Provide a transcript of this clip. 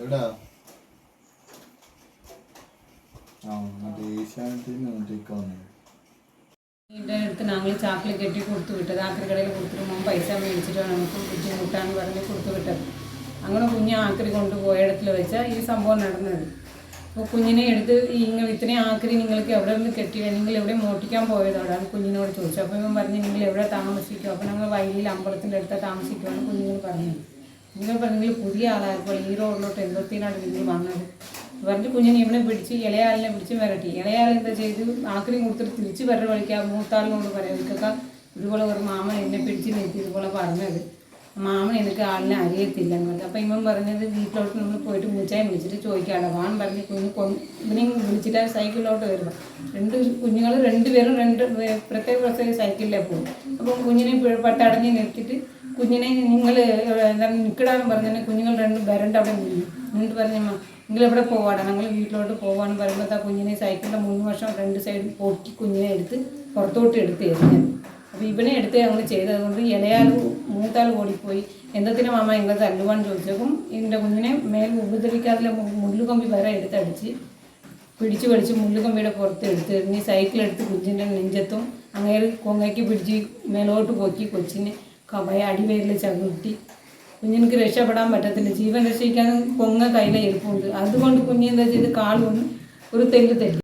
എവിടാ? അടുത്ത് ഞങ്ങൾ ചാക്കിൽ കെട്ടി കൊടുത്തു വിട്ടത്. ആക്രി കടയിൽ കൊടുത്തിട്ട് മോൻ പൈസ മേടിച്ചിട്ടാണ് നമുക്ക് ബുദ്ധിമുട്ടാന്ന് പറഞ്ഞ് കൊടുത്തു വിട്ടത്. അങ്ങനെ കുഞ്ഞ് ആക്രി കൊണ്ടുപോയിടത്തിൽ വെച്ചാൽ ഈ സംഭവം നടന്നത്. അപ്പോൾ കുഞ്ഞിനെ എടുത്ത് ഈ നിങ്ങൾ ഇത്രയും ആക്രി നിങ്ങൾക്ക് എവിടെ നിന്ന് കെട്ടി നിങ്ങൾ എവിടെ മോട്ടിക്കാൻ പോയതോടാണ് കുഞ്ഞിനോട് ചോദിച്ചു. അപ്പോൾ ഇവൻ പറഞ്ഞ് നിങ്ങൾ എവിടെ താമസിക്കും അപ്പോൾ ഞങ്ങൾ വയലിൽ അമ്പലത്തിന്റെ അടുത്ത് താമസിക്കുമെന്ന് കുഞ്ഞുങ്ങൾ പറഞ്ഞു. നിങ്ങൾ പറഞ്ഞു നിങ്ങൾ പുതിയ ആളായപ്പോൾ ഈ റോഡിലോട്ട് എന്തോത്തിനാണ് നിങ്ങൾ വന്നത്? പറഞ്ഞ് കുഞ്ഞിനെ ഇവനെ പിടിച്ച് ഇളയാളിനെ പിടിച്ച് വരട്ടി ഇളയാൾ എന്താ ചെയ്ത്? ആക്രി കൊടുത്തിട്ട് തിരിച്ച് വരട്ട് വിളിക്കാം മൂത്താളിനോട് പറയാം എനിക്കൊക്കെ ഇതുപോലെ ഒരു മാമൻ എന്നെ പിടിച്ച് നിർത്തി ഇതുപോലെ പറഞ്ഞത്. മാമൻ എനിക്ക് ആളിനെ അറിയത്തില്ല എന്ന് പറഞ്ഞു. അപ്പോൾ ഇവൻ പറഞ്ഞത് വീട്ടിലോട്ട് നമ്മൾ പോയിട്ട് മുച്ചായി വിളിച്ചിട്ട് ചോദിക്കാണ്. വാൻ പറഞ്ഞ് കുഞ്ഞ് കൊ ഇവനെ വിളിച്ചിട്ട് സൈക്കിളിലോട്ട് വരുമ്പോൾ രണ്ട് കുഞ്ഞുങ്ങൾ രണ്ടുപേരും രണ്ട് പ്രത്യേക പ്രത്യേക സൈക്കിളിലേ പോകും. അപ്പം കുഞ്ഞിനെ പട്ടടഞ്ഞ് നിർത്തിയിട്ട് കുഞ്ഞിനെ നിങ്ങൾ നിൽക്കടാന്ന് പറഞ്ഞാൽ കുഞ്ഞുങ്ങൾ രണ്ടും വരണ്ട അവിടെ നിന്നു. എന്നിട്ട് പറഞ്ഞമ്മ നിങ്ങൾ എവിടെ പോവാണ് ഞങ്ങൾ വീട്ടിലോട്ട് പോവാന്ന് പറയുമ്പോൾ ആ കുഞ്ഞിനെ സൈക്കിളിന്റെ മൂന്ന് വർഷം രണ്ട് സൈഡും പൊട്ടി കുഞ്ഞിനെ എടുത്ത് പുറത്തോട്ട് എടുത്ത് എറിഞ്ഞത് അപ്പോൾ ഇവനെ എടുത്ത് ഞങ്ങൾ ചെയ്തത് കൊണ്ട് ഇളയാൾ മൂത്താൾ ഓടിപ്പോയി. എന്തത്തിന് മാമ ഇങ്ങനെ തല്ലുവാൻ ചോദിച്ചപ്പം ഇതിന്റെ കുഞ്ഞിനെ മേൽ ഉപദ്രവിക്കാതെ മുള്ളുകമ്പി വരെ എടുത്തടിച്ച് പിടിച്ചു പിടിച്ച് മുള്ളുകമ്പിയുടെ പുറത്ത് എടുത്ത് എറിഞ്ഞ് സൈക്കിളെടുത്ത് കുഞ്ഞിന്റെ നെഞ്ചത്തും അങ്ങനെ കൊങ്ങയ്ക്ക് പിടിച്ച് മേലോട്ട് പോക്കി കൊച്ചിനെ കവയ അടിവേരിൽ ചവിട്ടി. കുഞ്ഞിനക്ക് രക്ഷപ്പെടാൻ പറ്റത്തില്ല. ജീവൻ രക്ഷിക്കാൻ കൊങ്ങ കയ്യിലെ ഇരിപ്പുണ്ട് അതുകൊണ്ട് കുഞ്ഞെന്താ ചെയ്ത്? കൊണ്ട് ഒരു തെല്ല്. തെറ്റി